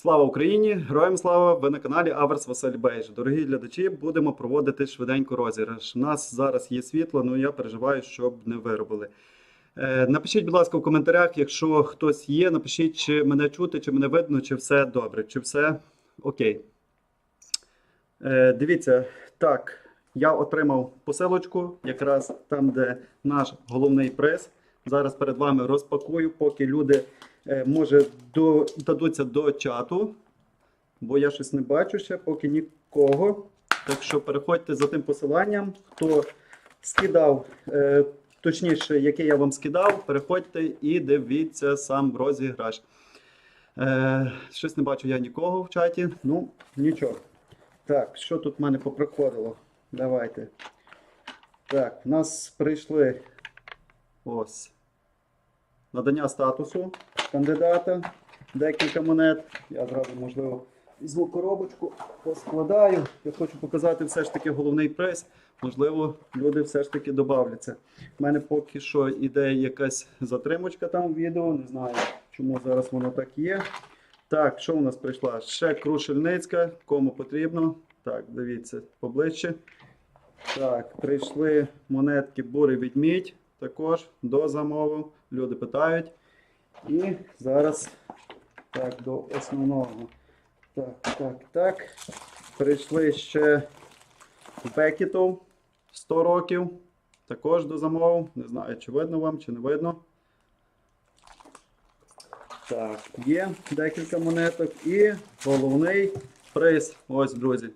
Слава Україні! Героям слава! Ви на каналі Аверс Василь Бейж. Дорогі глядачі, будемо проводити швиденько розіграш. У нас зараз є світло, але я переживаю, щоб не виробили. Е, Напишіть, будь ласка, в коментарях, якщо хтось є, напишіть, чи мене чути, чи мене видно, чи все добре, чи все окей. Е, Дивіться, так, я отримав посилочку, якраз там, де наш головний приз. Зараз перед вами розпакую, поки люди е, може до, дадуться до чату, бо я щось не бачу ще, поки нікого. Так що переходьте за тим посиланням, хто скидав, е, точніше, яке я вам скидав, переходьте і дивіться сам розіграш. Е, щось не бачу я нікого в чаті. Ну, нічого. Так, що тут в мене поприходило? Давайте. Так, в нас прийшли ось надання статусу кандидата, декілька монет. Я зразу, можливо, візьму коробочку, поскладаю. Я хочу показати все ж таки головний приз. Можливо, люди все ж таки додавляться. У мене поки що іде якась затримочка там в відео, не знаю, чому зараз воно так є. Так, що у нас прийшла? Ще крушельницька, кому потрібно. Так, дивіться поближче. Так, прийшли монетки бурий відмідь. Також до замову. Люди питають. І зараз так, до основного. Так, так, так. Прийшли ще Бекітов 100 років. Також до замову. Не знаю, чи видно вам, чи не видно. Так, є декілька монеток. І головний приз. Ось, друзі.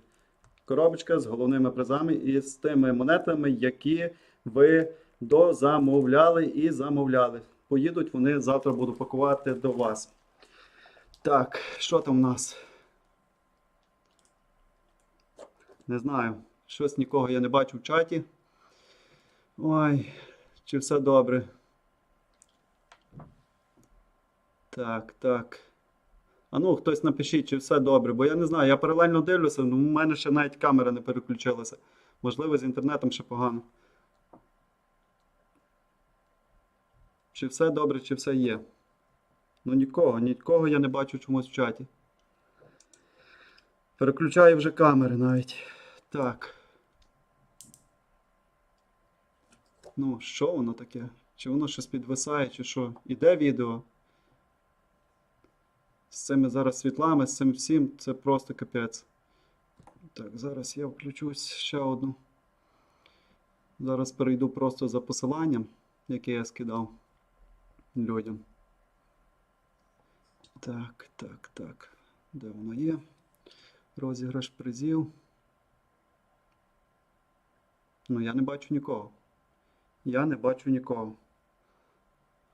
Коробочка з головними призами і з тими монетами, які ви дозамовляли і замовляли. Поїдуть вони завтра буду пакувати до вас. Так, що там у нас? Не знаю. Щось нікого я не бачу в чаті. Ой, чи все добре? Так, так. А ну, хтось напишіть, чи все добре, бо я не знаю, я паралельно дивлюся, ну, у мене ще навіть камера не переключилася. Можливо, з інтернетом ще погано. Чи все добре, чи все є? Ну нікого, нікого я не бачу чомусь в чаті. Переключаю вже камери навіть. Так. Ну, що воно таке? Чи воно щось підвисає, чи що? Іде відео? З цими зараз світлами, з цим всім, це просто капець. Так, зараз я включусь ще одну. Зараз перейду просто за посиланням, яке я скидав людям. Так, так, так. Де воно є? Розіграш призів. Ну, я не бачу нікого. Я не бачу нікого.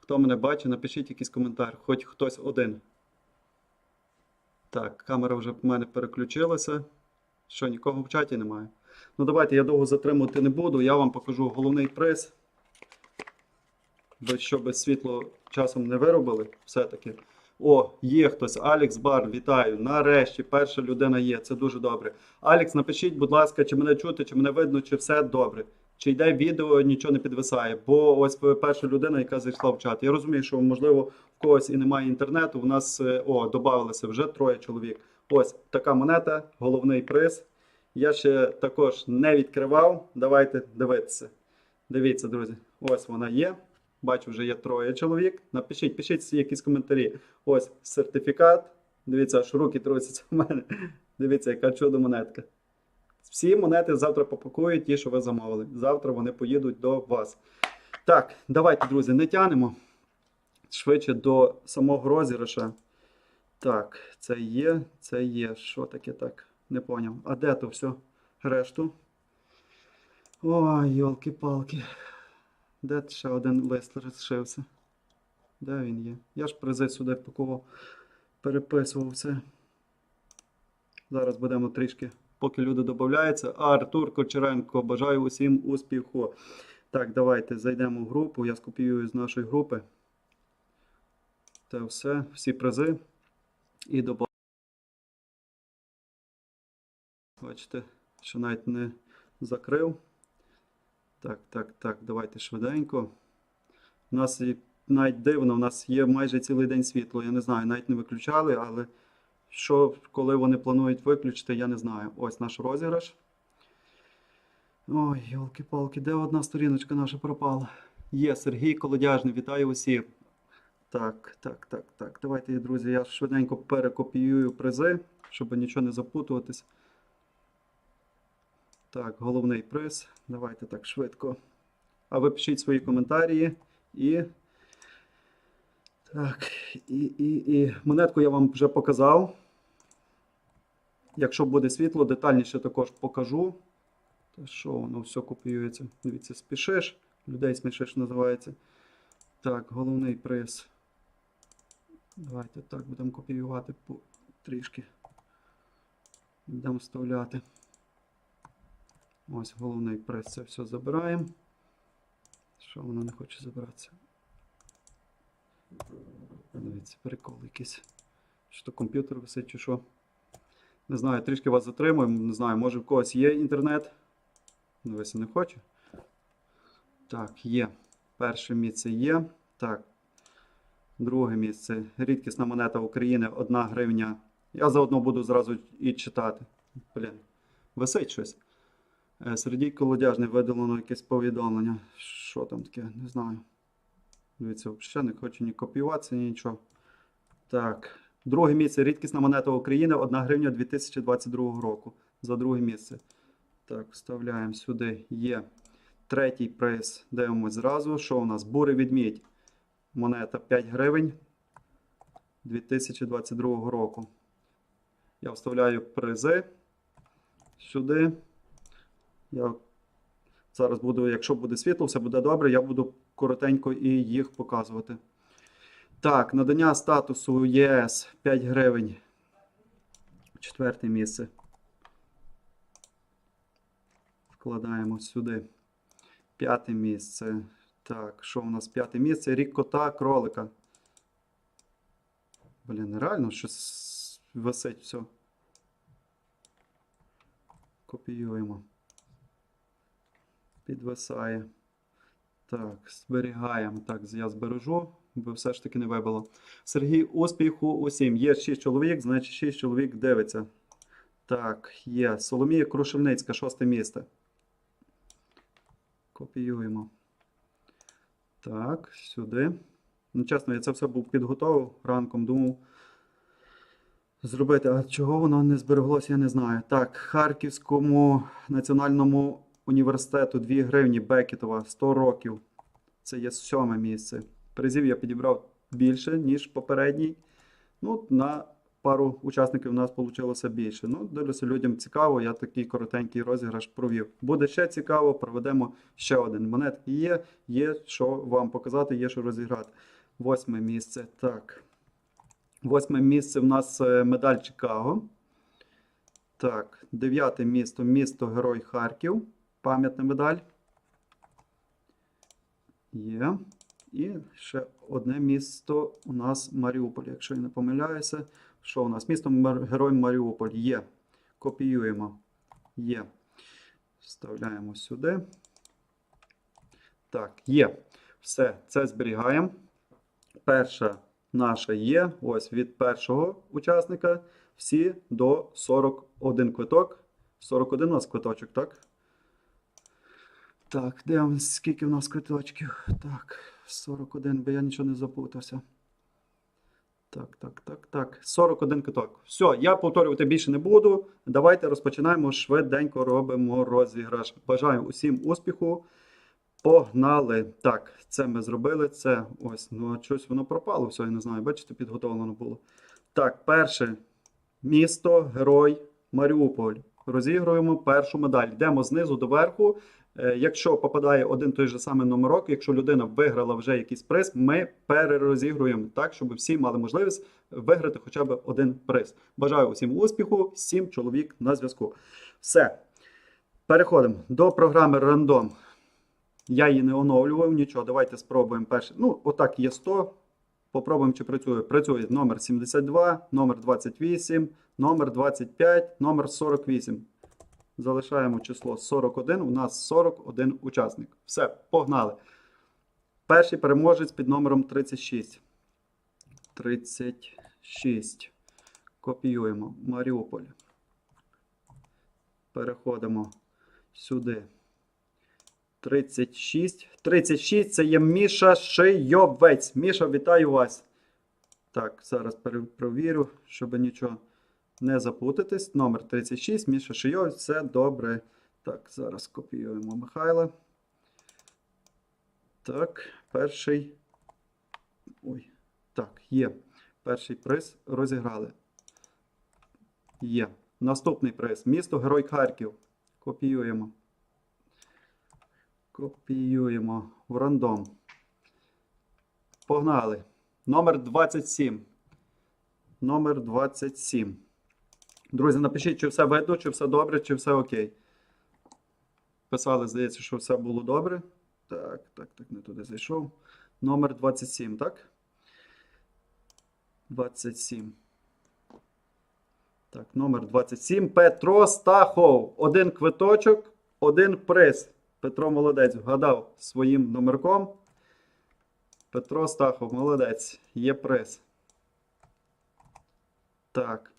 Хто мене бачить, напишіть якийсь коментар, хоч хтось один. Так, камера вже в мене переключилася. Що, нікого в чаті немає? Ну, давайте я довго затримувати не буду. Я вам покажу головний приз. Ви щоб світло часом не виробили, все-таки. О, є хтось. Алекс Бар, вітаю. Нарешті перша людина є. Це дуже добре. Алекс, напишіть, будь ласка, чи мене чути, чи мене видно, чи все добре. Чи йде відео, нічого не підвисає. Бо ось перша людина, яка зайшла в чат. Я розумію, що можливо в когось і немає інтернету. У нас е, о, додавалося вже троє чоловік. Ось така монета, головний приз. Я ще також не відкривав. Давайте дивитися. Дивіться, друзі. Ось вона є. Бачу, вже є троє чоловік. Напишіть, пишіть якісь коментарі. Ось сертифікат. Дивіться, аж руки трусяться в мене. Дивіться, яка чудо монетка. Всі монети завтра попакують ті, що ви замовили. Завтра вони поїдуть до вас. Так, давайте, друзі, не тянемо. Швидше до самого розіграша. Так, це є, це є. Що таке так? Не поняв. А де то все? Решту? Ой, йолки-палки. Де ще один лист розшився? Де він є? Я ж призи сюди пакував, переписував все. Зараз будемо трішки, поки люди додаються. Артур Кочеренко, бажаю усім успіху. Так, давайте зайдемо в групу. Я скопіюю з нашої групи. Це все, всі призи. І додаємо. Бачите, що навіть не закрив. Так, так, так, давайте швиденько. У нас навіть дивно, у нас є майже цілий день світло. Я не знаю, навіть не виключали, але Що, коли вони планують виключити, я не знаю. Ось наш розіграш. Ой, йолки-палки, де одна сторіночка наша пропала? Є Сергій Колодяжний, вітаю усіх. Так, так, так, так. Давайте, друзі, я швиденько перекопіюю призи, щоб нічого не запутуватись. Так, головний приз. Давайте так швидко. А ви пишіть свої коментарі і. Так, і, і, і монетку я вам вже показав. Якщо буде світло, детальніше також покажу. Та що воно все копіюється? Дивіться, спішиш, людей смішиш називається. Так, головний приз. Давайте так будемо копіювати трішки. Будемо вставляти. Ось головний приз. Це все забираємо. Що воно не хоче забиратися? Дивіться, прикол якийсь. Що то комп'ютер висить чи що. Не знаю, трішки вас затримуємо. Не знаю, може в когось є інтернет. Дивися, не хоче. Так, є. Перше місце є. Так. Друге місце. Рідкісна монета України 1 гривня. Я заодно буду зразу і читати. Блін, висить щось. Е, Сергій Колодяжний видалено якесь повідомлення. Що там таке? Не знаю. Дивіться, взагалі не хочу ні копіюватися, ні нічого. Так. Друге місце. Рідкісна монета України 1 гривня 2022 року. За друге місце. Так, вставляємо сюди. Є. Третій приз. Дивимось зразу. Що у нас? Бурий відмідь. Монета 5 гривень 2022 року. Я вставляю призи сюди. Я зараз буду, якщо буде світло, все буде добре, я буду коротенько і їх показувати. Так, надання статусу ЄС 5 гривень. Четверте місце. Вкладаємо сюди. П'яте місце. Так, що у нас п'яте місце? Рік кота, кролика. Блін, реально щось висить все. Копіюємо. Підвисає. Так, зберігаємо. Так, я збережу, бо все ж таки не вибило. Сергій, успіху усім. Є 6 чоловік, значить 6 чоловік дивиться. Так, є. Соломія Крушельницька, шосте місце. Копіюємо. Так, сюди. Ну, чесно, я це все був підготовив ранком, думав зробити. А чого воно не збереглося, я не знаю. Так, Харківському національному університету 2 гривні Бекетова 100 років. Це є сьоме місце. Призів я підібрав більше, ніж попередній. Ну, на пару учасників у нас вийшло більше. Ну, дивлюся, людям цікаво, я такий коротенький розіграш провів. Буде ще цікаво, проведемо ще один. Монетки є, є що вам показати, є що розіграти. Восьме місце. Так. Восьме місце в нас е, медаль Чикаго. Так, дев'яте місто місто Герой Харків. Пам'ятна медаль. Є. І ще одне місто у нас Маріуполь, якщо я не помиляюся. Що у нас? Місто Герой Маріуполь є. Копіюємо. Є. Вставляємо сюди. Так, є. Все, це зберігаємо. Перша наша є. Ось від першого учасника. Всі до 41 квиток. 41 у нас квиточок, так? Так, дивимось, скільки в нас квиточків. Так, 41, бо я нічого не запутався. Так, так, так, так. 41 квиток. Все, я повторювати більше не буду. Давайте розпочинаємо швиденько робимо розіграш. Бажаю усім успіху. Погнали. Так, це ми зробили. Це ось, ну щось воно пропало. Все, я не знаю. Бачите, підготовлено було. Так, перше місто, герой Маріуполь. Розігруємо першу медаль. Йдемо знизу до верху. Е, Якщо попадає один той же самий номерок, якщо людина виграла вже якийсь приз, ми перерозігруємо так, щоб всі мали можливість виграти хоча б один приз. Бажаю усім успіху, сім чоловік на зв'язку. Все. Переходимо до програми Рандом. Я її не оновлював, нічого. Давайте спробуємо перше. Ну, отак є 100. Попробуємо, чи працює. Працює номер 72, номер 28, номер 25, номер 48. Залишаємо число 41. У нас 41 учасник. Все, погнали. Перший переможець під номером 36. 36. Копіюємо. Маріуполь. Переходимо сюди. 36. 36 це є Міша Шийовець. Міша, вітаю вас. Так, зараз перепровірю, щоб нічого не запутатись. Номер 36, Міша Шийовець, все добре. Так, зараз копіюємо Михайла. Так, перший. Ой, так, є. Перший приз розіграли. Є. Наступний приз. Місто Герой Харків. Копіюємо. Копіюємо в рандом. Погнали. Номер 27. Номер 27. Друзі, напишіть, чи все видно, чи все добре, чи все окей. Писали, здається, що все було добре. Так, так, так, не туди зайшов. Номер 27, так? 27. Так, номер 27. Петро Стахов. Один квиточок, один приз. Петро молодець, вгадав своїм номерком. Петро Стахов, молодець. Є приз. Так.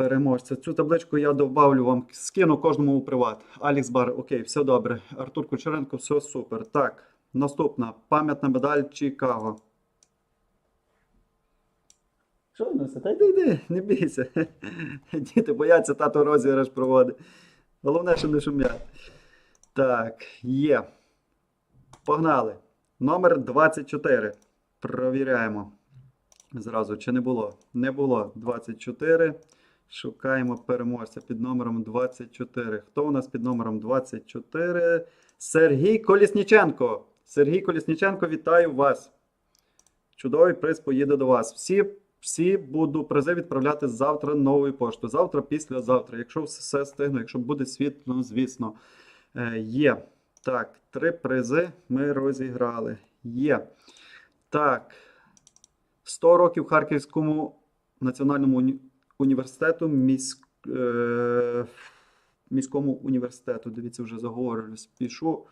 Переможця. Цю табличку я добавлю вам, скину кожному у приват. Алікс Бар, окей, все добре. Артур Кучеренко, все супер. Так, наступна. Пам'ятна медаль Чикаго. Що нас? Та йди, йди, не бійся. Діти бояться, тато розіграш проводить. Головне, що не шумять. Так, є. Погнали. Номер 24. Провіряємо. Зразу, чи не було? Не було. 24. Шукаємо переможця під номером 24. Хто у нас під номером 24? Сергій Колісніченко. Сергій Колісніченко, вітаю вас. Чудовий приз поїде до вас. Всі, всі буду призи відправляти завтра новою поштою. Завтра, післязавтра. Якщо все стигну, якщо буде світло, звісно. Е, є. Так, три призи ми розіграли. Є. Так. 100 років Харківському національному уні- університету, міськ, е, міському університету. Дивіться, вже заговорююсь. Пішу.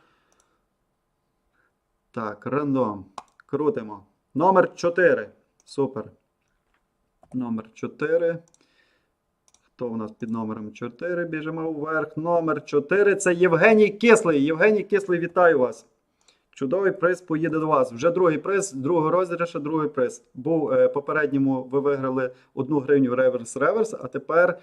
Так, рандом. Крутимо. Номер 4. Супер. Номер 4. Хто у нас під номером 4? Біжимо вверх. Номер 4 це Євгеній Кислий. Євгеній Кислий, вітаю вас. Чудовий приз поїде до вас. Вже другий приз, другого розіграша, другий приз. Був е, попередньому ви виграли одну гривню реверс-реверс, а тепер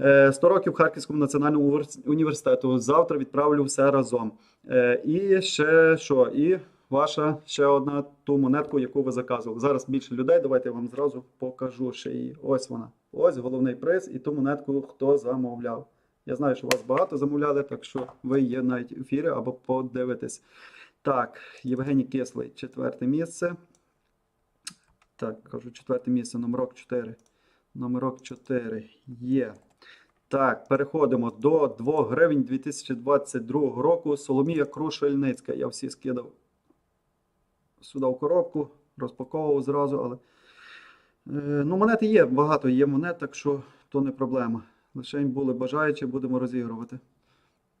е, 100 років Харківському національному університету. Завтра відправлю все разом. Е, і ще що? І ваша ще одна ту монетку, яку ви заказували. Зараз більше людей. Давайте я вам зразу покажу ще її. Ось вона. Ось головний приз і ту монетку, хто замовляв. Я знаю, що вас багато замовляли, так що ви є навіть в ефірі або подивитесь. Так, Євгеній Кислий, четверте місце. Так, кажу, четверте місце, номерок 4. Номерок 4 є. Так, переходимо до 2 гривень 2022 року. Соломія Крушельницька. Я всі скидав сюди в коробку, розпаковував зразу, але. Е, ну, монети є, багато є монет, так що то не проблема. Лише були бажаючі, будемо розігрувати.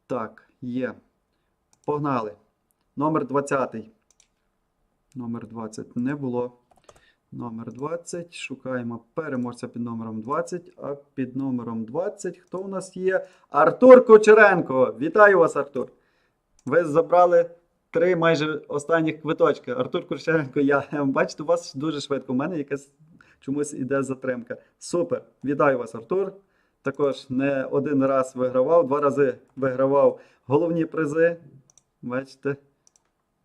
Так, є. Погнали. Номер 20. Номер 20 не було. Номер 20. Шукаємо переможця під номером 20. А під номером 20 хто у нас є? Артур Кучеренко. Вітаю вас, Артур. Ви забрали три майже останніх квиточки. Артур Кучеренко, я бачите, у вас дуже швидко. У мене якась чомусь іде затримка. Супер. Вітаю вас, Артур. Також не один раз вигравав, два рази вигравав головні призи. Бачите?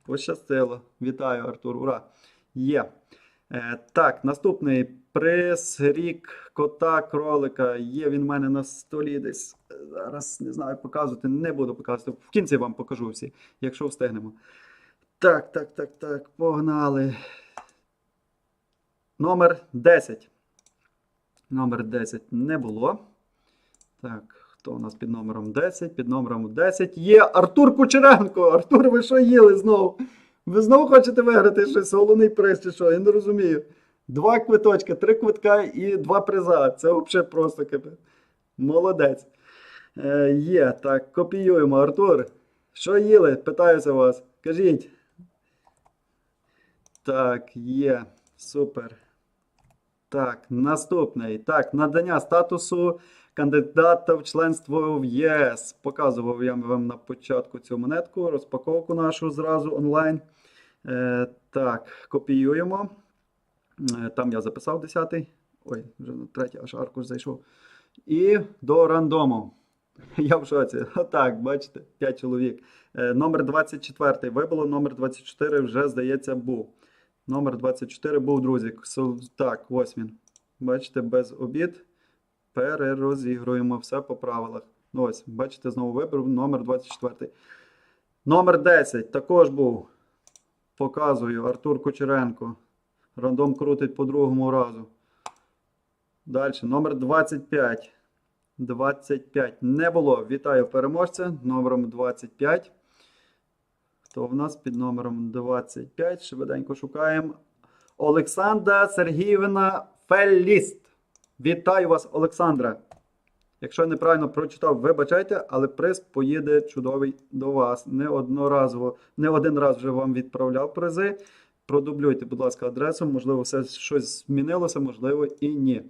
Пощастило. Вітаю, Артур. Ура! Є. Е, так, наступний приз рік кота кролика. Є він в мене на столі десь. Е, Зараз не знаю, показувати. Не буду показувати. В кінці вам покажу всі, якщо встигнемо. Так, так, так, так. Погнали. Номер 10. Номер 10 не було. Так, хто у нас під номером 10? Під номером 10 є Артур Кучеренко. Артур, ви що їли знову? Ви знову хочете виграти щось головний приз чи що? Я не розумію. Два квиточка, три квитка і два приза. Це взагалі просто. Молодець. Е, є, так, копіюємо. Артур. Що їли? Питаюся вас. Кажіть. Так, є. Супер. Так, наступний. Так, надання статусу кандидата в членство в ЄС. Показував я вам на початку цю монетку, розпаковку нашу зразу онлайн. Е, так, копіюємо. Е, Там я записав 10-й. Ой, вже на третій аж аркуш зайшов. І до рандому. Я в шоці. Отак, бачите, 5 чоловік. Е, Номер 24 вибило, номер 24 вже, здається, був. Номер 24 був, друзі. Так, ось він. Бачите, без обід. Перерозігруємо все по правилах. Ну, Ось, бачите, знову вибрав номер 24. Номер 10 також був. Показую Артур Кучеренко. Рандом крутить по другому разу. Далі, номер 25. 25 не було. Вітаю переможця номером 25. Хто в нас під номером 25? Швиденько шукаємо. Олександра Сергіївна Феліст. Вітаю вас, Олександра. Якщо я неправильно прочитав, вибачайте, але приз поїде чудовий до вас. Не одноразово, не один раз вже вам відправляв призи. Продублюйте, будь ласка, адресу. Можливо, все щось змінилося, можливо, і ні.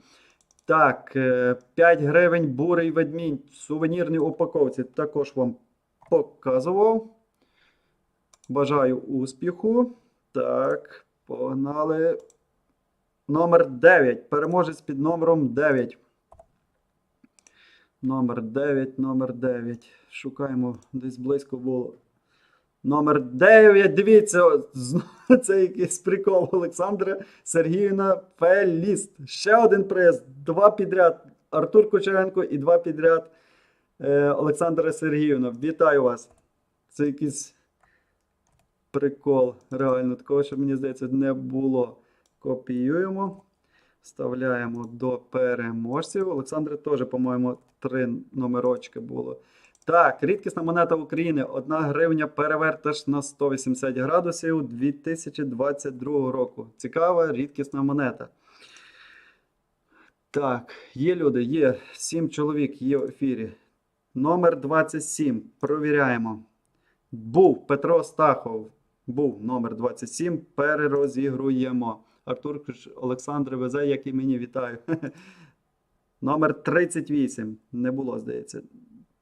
Так, е, 5 гривень бурий ведмінь в сувенірній упаковці. Також вам показував. Бажаю успіху. Так, погнали. Номер 9. Переможець під номером 9. Номер 9, номер 9. Шукаємо, десь близько було. Номер 9. Дивіться, це якийсь прикол Олександра Сергіївна Феліст. Ще один приз. Два підряд. Артур Кучеренко і два підряд е, Олександра Сергіївна. Вітаю вас. Це якийсь прикол. Реально, такого, що мені здається, не було. Копіюємо. Вставляємо до переможців. Олександра теж, по-моєму, три номерочки було. Так, рідкісна монета України. 1 гривня переверташ на 180 градусів 2022 року. Цікава рідкісна монета. Так, є люди, є 7 чоловік є в ефірі. Номер 27. Провіряємо. Був Петро Стахов. Був номер 27. Перерозігруємо. Артур Олександр везе, як і мені вітаю. Номер 38. Не було, здається.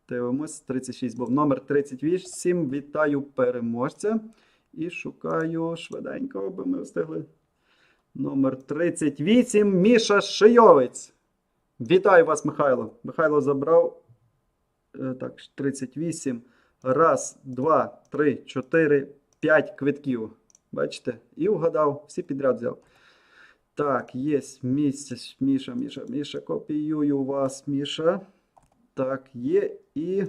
Дивимось, 36 був. Номер 38. Вітаю переможця. І шукаю швиденько, аби ми встигли. Номер 38. Міша Шийовець. Вітаю вас, Михайло. Михайло забрав. е, Так, 38. Раз, два, три, чотири, п'ять квитків. Бачите? І вгадав, всі підряд взяв. Так, є місце. Міша, Міша, Міша. Копіюю вас, Міша. Так, є. І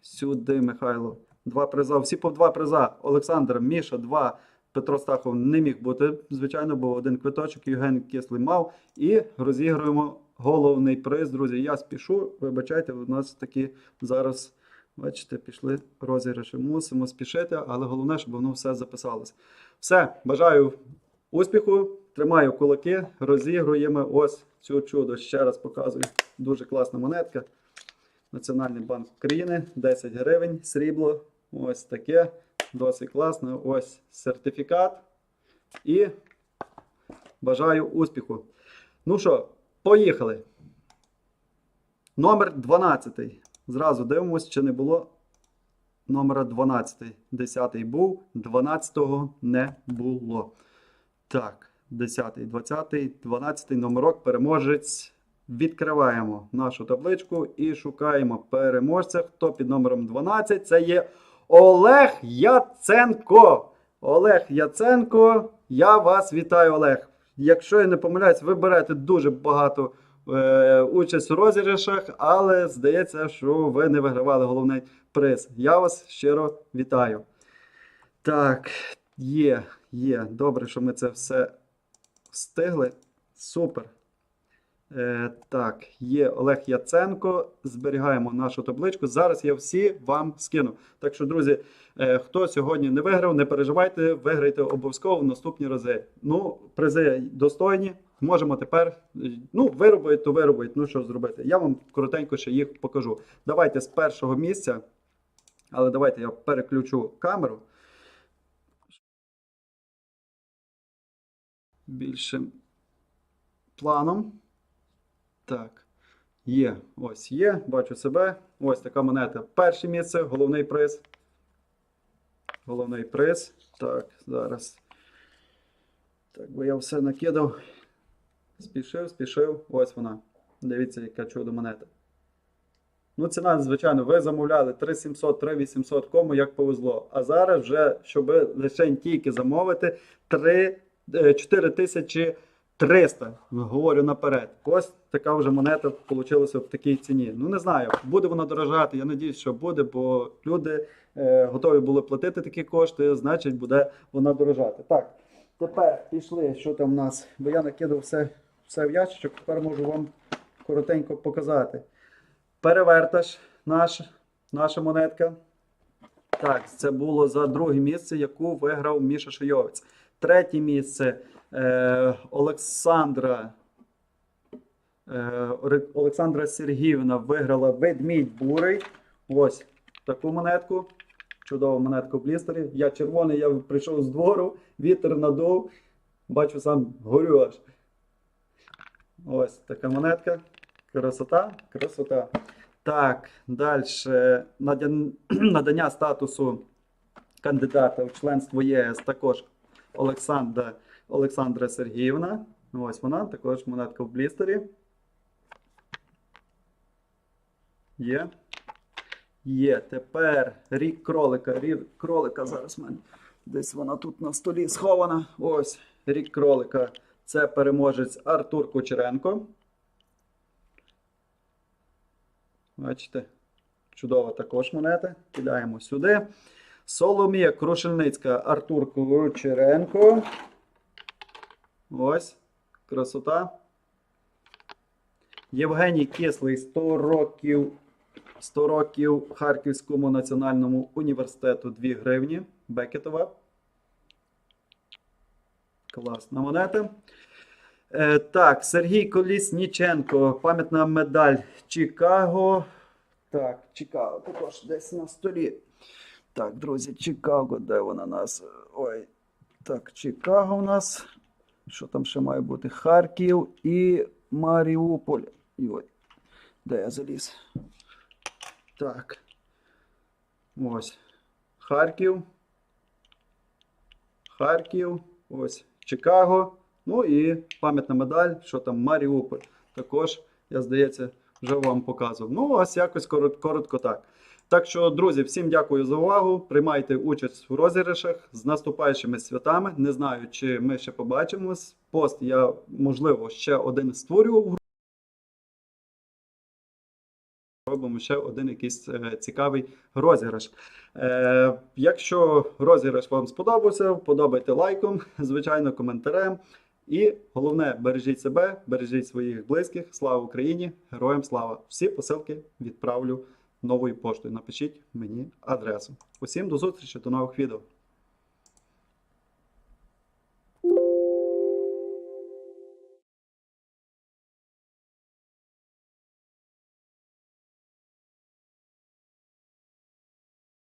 сюди, Михайло. Два приза. Всі по два приза. Олександр, Міша, два. Петро Стахов не міг бути, звичайно, бо один квиточок Євген Кислий мав. І розігруємо головний приз, друзі. Я спішу. Вибачайте, у нас такі зараз, бачите, пішли розіграші. Мусимо спішити, але головне, щоб воно все записалося. Все, бажаю успіху, тримаю кулаки, розігруємо ось цю чудо. Ще раз показую. Дуже класна монетка. Національний банк України, 10 гривень, срібло. Ось таке. Досить класно. Ось сертифікат. І бажаю успіху. Ну що, поїхали. Номер 12. Зразу дивимось, чи не було номера 12. 10 був, 12 не було. Так, 10, 20, 12 номерок, переможець. Відкриваємо нашу табличку і шукаємо переможця. Хто під номером 12? Це є Олег Яценко. Олег Яценко, я вас вітаю, Олег. Якщо я не помиляюсь, ви берете дуже багато участь у розіграшах, але здається, що ви не вигравали головний приз. Я вас щиро вітаю. Так, є, є. Добре, що ми це все встигли. Супер. Е, так, є Олег Яценко. Зберігаємо нашу табличку. Зараз я всі вам скину. Так що, друзі, е, хто сьогодні не виграв, не переживайте, виграйте обов'язково в наступні рази. Ну, призи достойні. Можемо тепер. Ну, виробити, то виробити. Ну, що зробити? Я вам коротенько ще їх покажу. Давайте з першого місця. Але давайте я переключу камеру. Більше планом. Так. Є. Ось є. Бачу себе. Ось така монета. Перше місце, головний приз. Головний приз. Так, зараз. Так, бо я все накидав. Спішив, спішив. Ось вона. Дивіться, яка чудо монета. Ну, ціна, звичайно, ви замовляли 3700, 3800, кому як повезло. А зараз вже, щоб лише тільки замовити, 3, е, 4300. Говорю наперед. Ось така вже монета вийшла в такій ціні. Ну не знаю, буде вона дорожати. Я надіюсь, що буде, бо люди е, готові були платити такі кошти, значить буде вона дорожати. Так, тепер пішли, що там в нас, бо я накидав все, все в ящичок, тепер можу вам коротенько показати. Переверташ наш, наша монетка. Так, це було за друге місце, яку виграв Міша Шойовець. Третє місце е, Олександра. Е, Олександра Сергіївна виграла ведмідь бурий. Ось таку монетку. Чудова монетка в блістері. Я червоний, я прийшов з двору, вітер надув. Бачу, сам горю аж. Ось така монетка. Красота, красота. Так, далі. Надання статусу кандидата в членство ЄС також Олександра, Олександра Сергіївна. Ось вона, також монетка в блістері. Є. Є. Тепер рік кролика. Рік кролика зараз в мене. Десь вона тут на столі схована. Ось рік кролика. Це переможець Артур Кучеренко. Бачите, чудова також монета. Кидаємо сюди. Соломія Крушельницька, Артур Кучеренко. Ось, красота. Євгеній Кислий 100 років, 100 років Харківському національному університету 2 гривні. Бекетова. Класна монета. Е, так, Сергій Колісніченко, пам'ятна медаль Чикаго. Так, Чикаго також десь на столі. Так, друзі, Чикаго, де вона у нас? Ой. Так, Чикаго у нас. Що там ще має бути? Харків і Маріуполь. Ой, де я заліз? Так. Ось. Харків. Харків. Ось. Чикаго. Ну і пам'ятна медаль, що там Маріуполь. Також, я здається, вже вам показував. Ну, ось якось коротко, так. Так що, друзі, всім дякую за увагу. Приймайте участь в розіграшах з наступаючими святами. Не знаю, чи ми ще побачимось. Пост я, можливо, ще один створював. Робимо ще один якийсь е, цікавий розіграш. Е, якщо розіграш вам сподобався, подобайте лайком, звичайно, коментарем. І головне, бережіть себе, бережіть своїх близьких. Слава Україні! Героям слава! Всі посилки відправлю новою поштою. Напишіть мені адресу. Усім до зустрічі, до нових відео.